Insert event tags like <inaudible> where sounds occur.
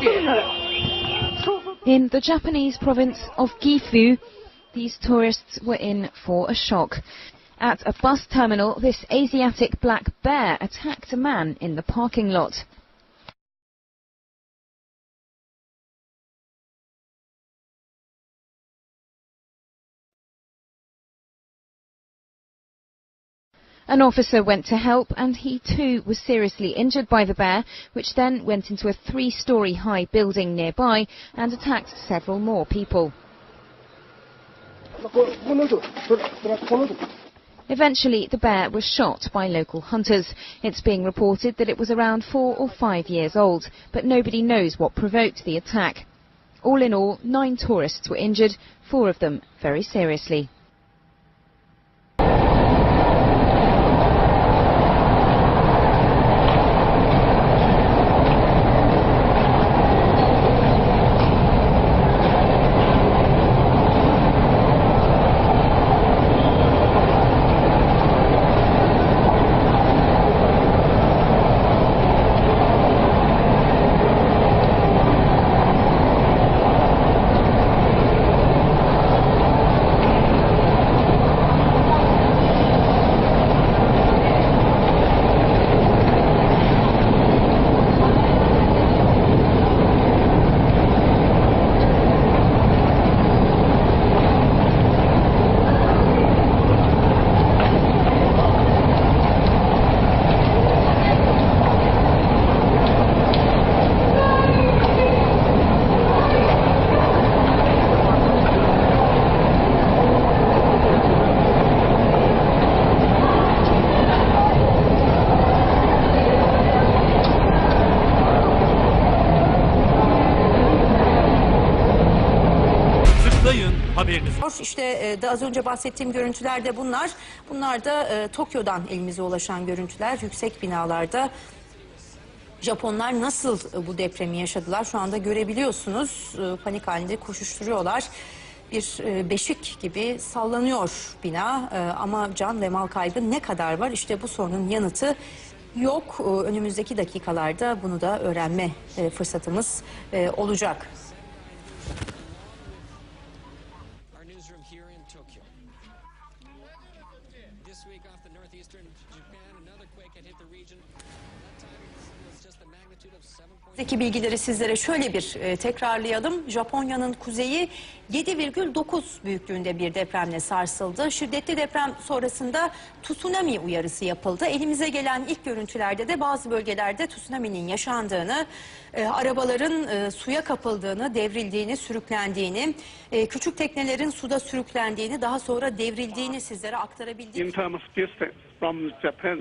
<laughs> In the Japanese province of Gifu, these tourists were in for a shock. At a bus terminal, this Asiatic black bear attacked a man in the parking lot. An officer went to help and he too was seriously injured by the bear, which then went into a three-storey high building nearby and attacked several more people. Eventually, the bear was shot by local hunters. It's being reported that it was around four or five years old, but nobody knows what provoked the attack. All in all, nine tourists were injured, four of them very seriously. Haberiniz. İşte e, da az önce bahsettiğim görüntüler de bunlar. Bunlar da e, Tokyo'dan elimize ulaşan görüntüler. Yüksek binalarda Japonlar nasıl e, bu depremi yaşadılar şu anda görebiliyorsunuz. E, panik halinde koşuşturuyorlar. Bir e, beşik gibi sallanıyor bina E, ama can ve mal kaybı ne kadar var? İşte bu sorunun yanıtı yok. E, önümüzdeki dakikalarda bunu da öğrenme e, fırsatımız e, olacak. Here in Tokyo. This week off the northeastern Japan, another quake had hit the region. That time the magnitude of 7. Zeki bilgileri sizlere şöyle bir e, tekrarlayalım. Japonya'nın kuzeyi 7,9 büyüklüğünde bir depremle sarsıldı. Şiddetli deprem sonrasında tsunami uyarısı yapıldı. Elimize gelen ilk görüntülerde de bazı bölgelerde tsunami'nin yaşandığını, e, arabaların e, suya kapıldığını, devrildiğini, sürüklendiğini, e, küçük teknelerin suda sürüklendiğini, daha sonra devrildiğini sizlere aktarabildik. in terms of distance from Japan.